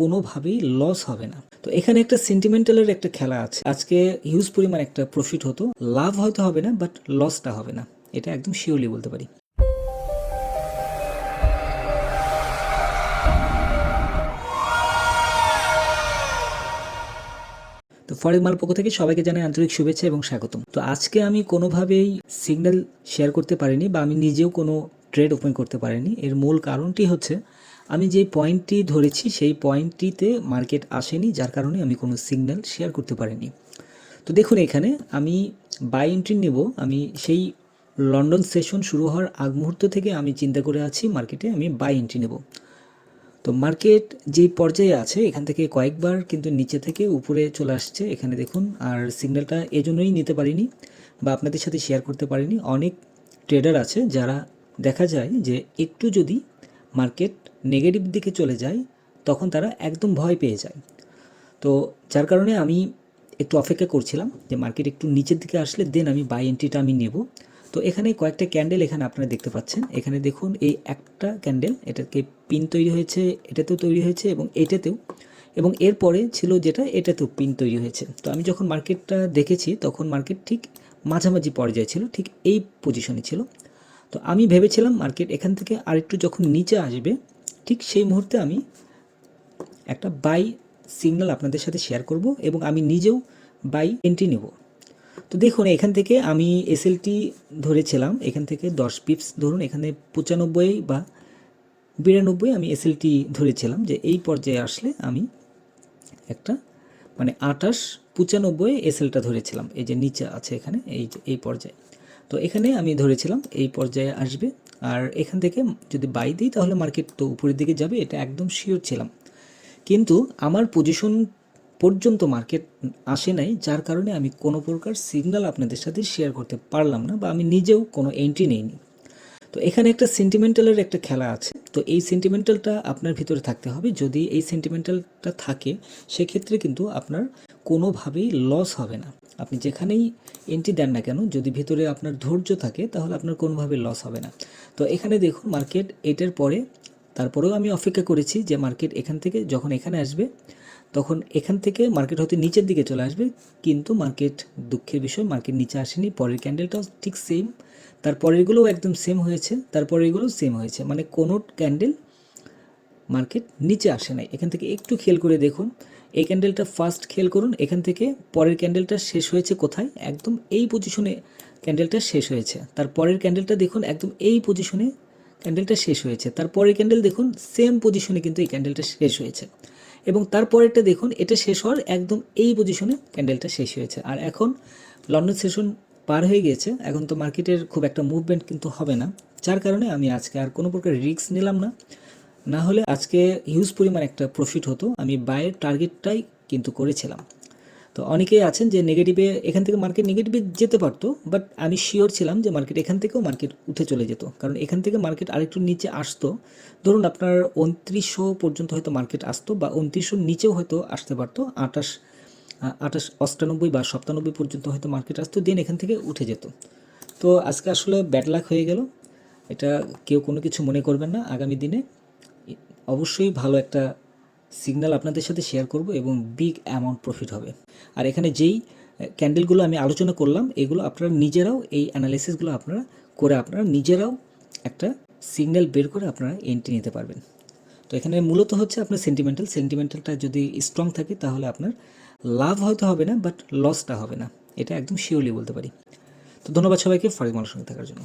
কোনোভাবেই লস হবে না। তো এখানে একটা সেন্টিমেন্টালের একটা খেলা আছে। আজকে হিউজ পরিমাণ একটা প্রফিট হতো। লাভ হয়তো হবে না বাট লসটা হবে না। এটা একদম শিওরলি বলতে পারি। তো ফরেক মাল পক্ষ থেকে সবাইকে জানাই আন্তরিক শুভেচ্ছা এবং স্বাগতম। তো আজকে আমি কোনোভাবেই সিগন্যাল শেয়ার করতে পারিনি বা আমি নিজেও কোনো ট্রেড ওপেন করতে পারিনি। এর মূল কারণটি হচ্ছে আমি যে পয়েন্টটি ধরেছি সেই পয়েন্টটিতে মার্কেট আসেনি, যার কারণে আমি কোনো সিগন্যাল শেয়ার করতে পারিনি। তো দেখুন এখানে আমি বাই এন্ট্রি নেব। আমি সেই লন্ডন সেশন শুরু হওয়ার আগ মুহূর্ত থেকে আমি চিন্তা করে আছি মার্কেটে আমি বাই এন্ট্রি নেব। তো মার্কেট যে পর্যায়ে আছে, এখান থেকে কয়েকবার কিন্তু নিচে থেকে উপরে চলে আসছে। এখানে দেখুন, আর সিগন্যালটা এজন্যই নিতে পারিনি বা আপনাদের সাথে শেয়ার করতে পারিনি। অনেক ট্রেডার আছে যারা দেখা যায় যে একটু যদি মার্কেট নেগেটিভ দিকে চলে যায়, তখন তারা একদম ভয় পেয়ে যায়। তো যার কারণে আমি একটু অপেক্ষা করছিলাম যে মার্কেট একটু নিচের দিকে আসলে দেন আমি বাই এন্ট্রিটা আমি নেব। তো এখানে কয়েকটা ক্যান্ডেল এখানে আপনারা দেখতে পাচ্ছেন। এখানে দেখুন এই একটা ক্যান্ডেল এটাকে পিন তৈরি হয়েছে, এটাতেও তৈরি হয়েছে এবং এটাতেও। এবং এরপরে ছিল যেটা, এটাতেও পিন তৈরি হয়েছে। তো আমি যখন মার্কেটটা দেখেছি, তখন মার্কেট ঠিক মাঝামাঝি পর্যায়ে ছিল, ঠিক এই পজিশনে ছিল। তো আমি ভেবেছিলাম মার্কেট এখান থেকে আরেকটু যখন নিচে আসবে ঠিক সেই মুহূর্তে আমি একটা বাই সিগন্যাল আপনাদের সাথে শেয়ার করব এবং আমি নিজেও বাই এন্ট্রি নেব। তো দেখুন, এখান থেকে আমি এসএলটি ধরেছিলাম, এখান থেকে দশ পিপস ধরুন, এখানে পঁচানব্বই বা বিরানব্বই আমি এসএলটি ধরেছিলাম যে এই পর্যায়ে আসলে আমি একটা মানে আটাশ পঁচানব্বই এসএলটা ধরেছিলাম, এই যে নিচে আছে এখানে, এই এই পর্যায়ে। তো এখানে আমি ধরেছিলাম এই পর্যায়ে আসবে। আর এখান থেকে যদি বাই দিই, তাহলে মার্কেট তো উপরের দিকে যাবে, এটা একদম শিওর ছিলাম। কিন্তু আমার পজিশন পর্যন্ত মার্কেট আসে নাই, যার কারণে আমি কোনো প্রকার সিগন্যাল আপনাদের সাথে শেয়ার করতে পারলাম না বা আমি নিজেও কোনো এন্ট্রি নেইনি। তো এখানে একটা সেন্টিমেন্টালের একটা খেলা আছে। তো এই সেন্টিমেন্টালটা আপনার ভিতরে থাকতে হবে। যদি এই সেন্টিমেন্টালটা থাকে, সেক্ষেত্রে কিন্তু আপনার কোনোভাবেই লস হবে না। আপনি যেখানেই এন্ট্রি দেন না কেন, যদি ভিতরে আপনার ধৈর্য থাকে, তাহলে আপনার কোনোভাবে লস হবে না। তো এখানে দেখুন মার্কেট এটার পরে, তারপরেও আমি অপেক্ষা করেছি যে মার্কেট এখান থেকে যখন এখানে আসবে, তখন এখান থেকে মার্কেট হয়তো নিচের দিকে চলে আসবে, কিন্তু মার্কেট দুঃখের বিষয় মার্কেট নিচে আসেনি, পরের ক্যান্ডেলটাও ঠিক সেম তারপরেরগুলোও একদম সেম হয়েছে তারপরেরগুলোও সেম হয়েছে। মানে কোনো ক্যান্ডেল মার্কেট নিচে আসে নাই। এখান থেকে একটু খেয়াল করে দেখুন। এই ক্যান্ডেলটা ফার্স্ট খেল করুন। এখান থেকে পরের ক্যান্ডেলটা শেষ হয়েছে কোথায়? একদম এই পজিশনে ক্যান্ডেলটা শেষ হয়েছে। তার পরের ক্যান্ডেলটা দেখুন, একদম এই পজিশনে ক্যান্ডেলটা শেষ হয়েছে। তারপরের ক্যান্ডেল দেখুন সেম পজিশনে কিন্তু এই ক্যান্ডেলটা শেষ হয়েছে। এবং তারপরেরটা দেখুন, এটা শেষ হওয়ার একদম এই পজিশনে ক্যান্ডেলটা শেষ হয়েছে। আর এখন লন্ডন সেশন পার হয়ে গিয়েছে। এখন তো মার্কেটের খুব একটা মুভমেন্ট কিন্তু হবে না। যার কারণে আমি আজকে আর কোনো প্রকার রিস্ক নিলাম না। না হলে আজকে হিউজ পরিমাণ একটা প্রফিট হতো, আমি বাইয়ের টার্গেটটাই কিন্তু করেছিলাম। তো অনেকেই আছেন যে নেগেটিভে এখান থেকে মার্কেট নেগেটিভে যেতে পারতো বাট আমি শিওর ছিলাম যে মার্কেট এখান থেকেও মার্কেট উঠে চলে যেত। কারণ এখান থেকে মার্কেট আরেকটু নিচে আসতো। ধরুন আপনার উনত্রিশশো পর্যন্ত হয়তো মার্কেট আসতো বা উনত্রিশশোর নিচেও হয়তো আসতে পারতো, আঠাশ আঠাশ, অষ্টানব্বই বা সপ্তানব্বই পর্যন্ত হয়তো মার্কেট আসতো দেন এখান থেকে উঠে যেত। তো আজকে আসলে ব্যাড লাক হয়ে গেল। এটা কেউ কোনো কিছু মনে করবেন না আগামী দিনে। অবশ্যই ভালো একটা সিগন্যাল আপনাদের সাথে শেয়ার করব এবং বিগ অ্যামাউন্ট প্রফিট হবে। আর এখানে যেই ক্যান্ডেলগুলো আমি আলোচনা করলাম, এগুলো আপনারা নিজেরাও, এই অ্যানালাইসিসগুলো আপনারা করে আপনারা নিজেরাও একটা সিগন্যাল বের করে আপনারা এন্ট্রি নিতে পারবেন। তো এখানে মূলত হচ্ছে আপনার সেন্টিমেন্টাল সেন্টিমেন্টালটা যদি স্ট্রং থাকে, তাহলে আপনার লাভ হয়তো হবে না বাট লসটা হবে না। এটা একদম শিওরলি বলতে পারি। তো ধন্যবাদ সবাইকে ফরিদ মালের সঙ্গে থাকার জন্য।